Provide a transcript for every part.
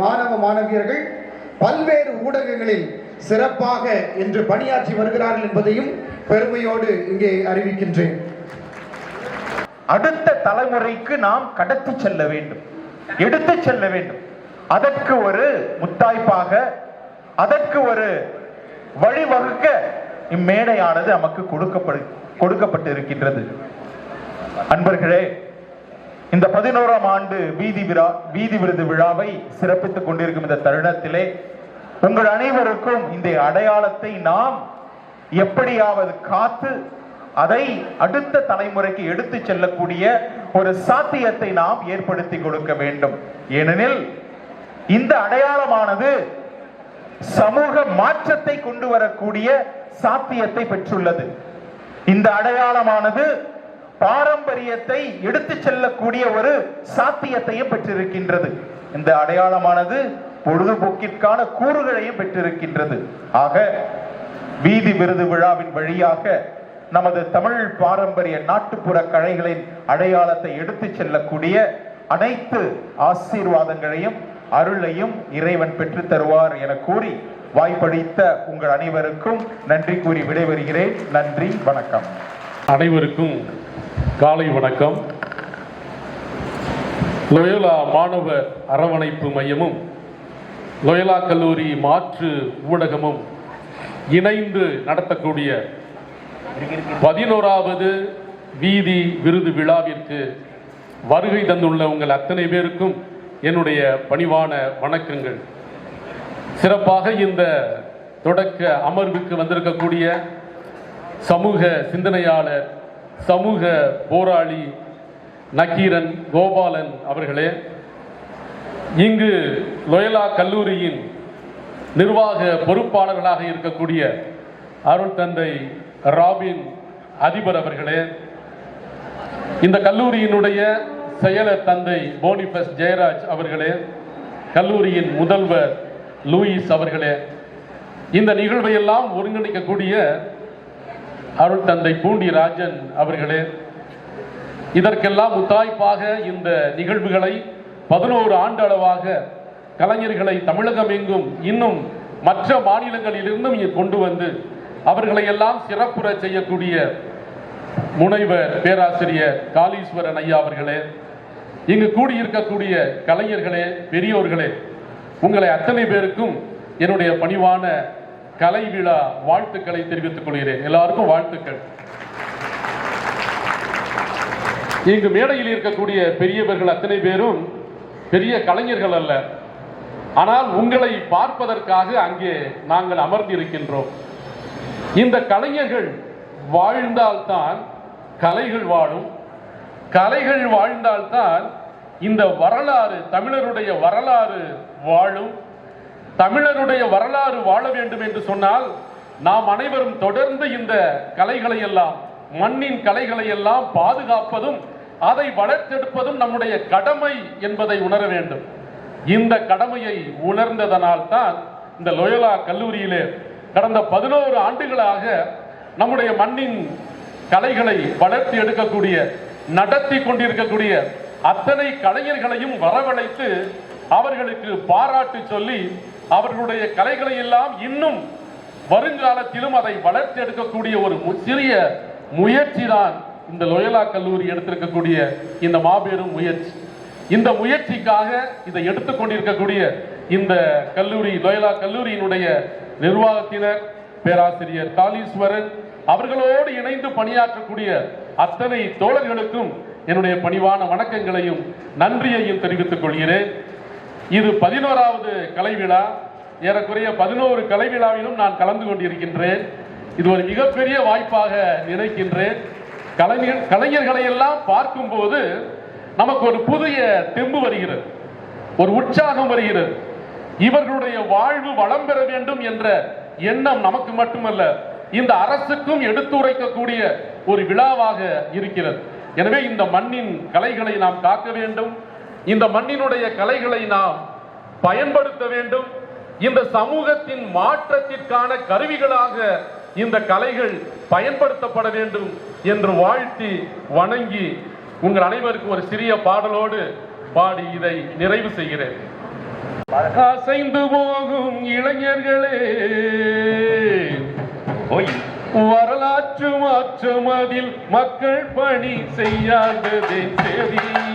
மாணவ மாணவியர்கள் பல்வேறு ஊடகங்களில் சிறப்பாக இன்று பணியாற்றி வருகிறார்கள் என்பதையும் பெருமையோடு இங்கே அறிவிக்கின்றேன். அடுத்த தலைமுறைக்கு நாம் கடத்தி செல்ல வேண்டும். எடுத்து செல்ல வேண்டும். அதற்கு ஒரு முத்தாய்ப்பாக அதற்கு ஒரு வழிவகுக்க இம்மேடையானது நமக்கு கொடுக்கப்படு கொடுக்கப்பட்டு இருக்கின்றது அன்பர்களே இந்த பதினோராம் ஆண்டு வீதி விழா வீதி விருது விழாவை சிறப்பித்துக் கொண்டிருக்கும் இந்த தருணத்திலே உங்கள் அனைவருக்கும் இந்த அடையாளத்தை நாம் எப்படியாவது காத்து அதை அடுத்த தலைமுறைக்கு எடுத்து செல்லக்கூடிய ஒரு சாத்தியத்தை நாம் ஏற்படுத்தி கொடுக்க வேண்டும். ஏனெனில் இந்த அடையாளமானது சமூக மாற்றத்தை கொண்டு வரக்கூடிய சாத்தியத்தை பெற்றுள்ளது. இந்த அடையாளமானது பாரம்பரியத்தை எடுத்து செல்லக்கூடிய ஒரு சாத்தியத்தையும் பெற்றிருக்கின்றது. இந்த அடையாளமானது பொழுதுபோக்கிற்கான கூறுகளையும் பெற்றிருக்கின்றது. ஆக வீதி விருது விழாவின் வழியாக நமது தமிழ் பாரம்பரிய நாட்டுப்புற கலைகளின் அடையாளத்தை எடுத்து செல்லக்கூடிய அனைத்து ஆசீர்வாதங்களையும் அருளையும் இறைவன் பெற்று தருவார் என கூறி வாய்ப்பளித்த உங்கள் அனைவருக்கும் நன்றி கூறி விடைபெறுகிறேன். நன்றி வணக்கம். அனைவருக்கும் காலை வணக்கம். லொயோலா மாணவ அரவணைப்பு மையமும் லொயலா கல்லூரி மாற்று ஊடகமும் இணைந்து நடத்தக்கூடிய பதினோராவது வீதி விருது விழாவிற்கு வருகை தந்துள்ள உங்கள் அத்தனை பேருக்கும் என்னுடைய பணிவான வணக்கங்கள். சிறப்பாக இந்த தொடக்க அமர்வுக்கு வந்திருக்கக்கூடிய சமூக சிந்தனையாளர் சமூக போராளி நக்கீரன் கோபாலன் அவர்களே இங்கு லொயலா கல்லூரியின் நிர்வாக பொறுப்பாளர்களாக இருக்கக்கூடிய அருள் தந்தை ராபின் அதிபர் அவர்களே இந்த கல்லூரியினுடைய செயலர் தந்தை போனிபஸ் ஜெயராஜ் அவர்களே கல்லூரியின் முதல்வர் லூயிஸ் அவர்களே இந்த நிகழ்வையெல்லாம் ஒருங்கிணைக்கக்கூடிய அருள் தந்தை பூண்டி ராஜன் அவர்களே இதற்கெல்லாம் முத்தாய்ப்பாக இந்த நிகழ்வுகளை பதினோரு ஆண்டு அளவாக கலைஞர்களை தமிழகம் எங்கும் இன்னும் மற்ற மாநிலங்களிலிருந்தும் கொண்டு வந்து அவர்களை எல்லாம் சிறப்புற செய்யக்கூடிய முனைவர் பேராசிரியர் காளீஸ்வரன் ஐயா அவர்களே இங்கு கூடியிருக்கக்கூடிய கலைஞர்களே பெரியோர்களே உங்களை அத்தனை பேருக்கும் என்னுடைய பணிவான கலை விழா வாழ்த்துக்களை தெரிவித்துக் கொள்கிறேன். எல்லாருக்கும் வாழ்த்துக்கள். இங்கு மேடையில் இருக்கக்கூடிய பெரியவர்கள் அத்தனை பேரும் பெரிய கலைஞர்கள் அல்ல. ஆனால் உங்களை பார்ப்பதற்காக அங்கே நாங்கள் அமர்ந்திருக்கின்றோம். இந்த கலைஞர்கள் வாழ்ந்தால்தான் கலைகள் வாழும். கலைகள் வாழ்ந்தால்தான் இந்த வரலாறு தமிழருடைய வரலாறு வாழும். தமிழருடைய வரலாறு வாழ வேண்டும் என்று சொன்னால் நாம் அனைவரும் தொடர்ந்து இந்த கலைகளை எல்லாம் மண்ணின் கலைகளை எல்லாம் பாதுகாப்பதும் அதை வளர்த்தெடுப்பதும் நம்முடைய கடமை என்பதை உணர வேண்டும். இந்த கடமையை உணர்ந்ததனால் தான் இந்த லொயலா கல்லூரியிலே கடந்த பதினோரு ஆண்டுகளாக நம்முடைய மண்ணின் கலைகளை வளர்த்தி எடுக்கக்கூடிய நடத்தி கொண்டிருக்கக்கூடிய அத்தனை கலைஞர்களையும் வரவழைத்து அவர்களுக்கு பாராட்டு சொல்லி அவர்களுடைய கலைகளை எல்லாம் இன்னும் வருங்காலத்திலும் அதை வளர்த்தி எடுக்கக்கூடிய ஒரு மு- சிறிய முயற்சி தான் இந்த லொயலா கல்லூரி எடுத்திருக்கக்கூடிய இந்த மாபெரும் முயற்சி. இந்த முயற்சிக்காக இதை எடுத்துக்கொண்டிருக்கக்கூடிய இந்த கல்லூரி லொயலா கல்லூரியினுடைய நிர்வாகத்தினர் பேராசிரியர் காளீஸ்வரன் அவர்களோடு இணைந்து பணியாற்றக்கூடிய அத்தனை தோழர்களுக்கும் என்னுடைய பணிவான வணக்கங்களையும் நன்றியையும் தெரிவித்துக் கொள்கிறேன். இது பதினோராவது கலை விழா ஏறக்குறைய பதினோரு கலை விழாவிலும் நான் கலந்து கொண்டிருக்கின்றேன். இது ஒரு மிகப்பெரிய வாய்ப்பாக நினைக்கின்றேன். கலைஞர் கலைஞர்களை எல்லாம் பார்க்கும்போது நமக்கு ஒரு புதிய தெம்பு வருகிறது. ஒரு உற்சாகம் வருகிறது. இவர்களுடைய வாழ்வு வளம் பெற வேண்டும் என்ற எண்ணம் நமக்கு மட்டுமல்ல இந்த அரசுக்கும் எடுத்துரைக்கக்கூடிய ஒரு விழாவாக இருக்கிறது. எனவே இந்த மண்ணின் கலைகளை நாம் காக்க வேண்டும். இந்த மண்ணினுடைய கலைகளை நாம் பயன்படுத்த வேண்டும். இந்த சமூகத்தின் மாற்றத்திற்கான கருவிகளாக இந்த கலைகள் பயன்படுத்தப்பட வேண்டும் என்று வாழ்த்தி வணங்கி உங்கள் அனைவருக்கும் ஒரு சிறிய பாடலோடு பாடி இதை நிறைவு செய்கிறேன். அசைந்து போகும் இளைஞர்களே வரலாற்று மாற்றம் அதில் மக்கள் பணி செய்யாததே செவியில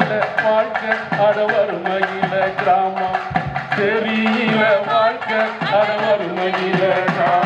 வாழ்க்கை அடவருமையில கிராமம். தெரியல வாழ்க்கை அடவருமையில கிராமம்.